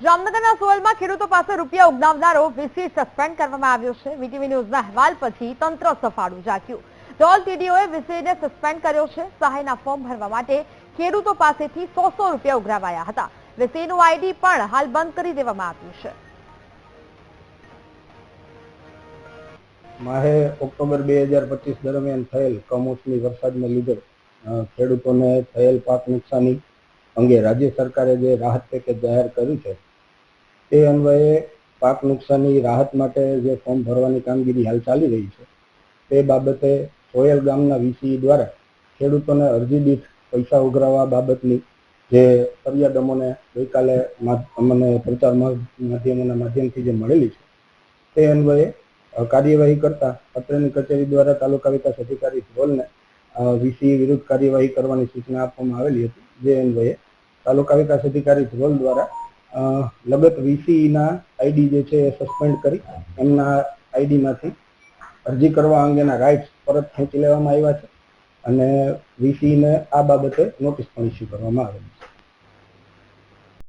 જામનગરના સોલમાં ખેડૂતો પાસે રૂપિયા ઉગનાવનારો વીસી સસ્પેન્ડ કરવામાં આવ્યો છે. વીટીવી ન્યૂઝના અહેવાલ પછી તંત્ર સફાળું જાગ્યું ડોલ ટીડીઓએ વીસીને સસ્પેન્ડ કર્યો છે. સહાયના ફોર્મ ભરવા માટે ખેડૂતો પાસેથી સો સો રૂપિયા ઉઘરાવાયા હતા. વીસીનું આઈડી પણ હાલ બંધ કરી દેવામાં આવ્યું છે. માહે ઓક્ટોબર બે હજાર પચીસ દરમિયાન થયેલ કમોસમી વરસાદને લીધે ખેડૂતોને થયેલ પાક નુકસાની અંગે રાજ્ય સરકારે જે રાહત પેકેજ જાહેર કર્યું છે તે અન્વયે પાક નુકસાની રાહત માટે જે ફોર્મ ભરવાની કામગીરી હાલ ચાલી રહી છે, તે બાબતે સોયલ ગામના વીસી દ્વારા ખેડૂતોને અરજી દીઠ પૈસા ઉઘરાવવા બાબતની જે ફરિયાદ અમોને ગઈકાલે અમને પ્રચાર માધ્યમોના માધ્યમથી જે મળેલી છે, તે અન્વયે કાર્યવાહી કરતા પત્રની કચેરી દ્વારા તાલુકા વિકાસ અધિકારી ધ્રોલને વીસી વિરુદ્ધ કાર્યવાહી કરવાની સૂચના આપવામાં આવેલી હતી, જે અન્વયે તાલુકા વિકાસ અધિકારી ધ્રોલ દ્વારા લગત વીસીના આઈડી જે છે એ સસ્પેન્ડ કરી એમના આઈડીમાંથી અરજી કરવા અંગેના રાઇટ્સ પરત ખેંચી લેવામાં આવ્યા છે અને વીસીને આ બાબતે નોટિસ પણ ઇસ્યુ કરવામાં આવેલી છે.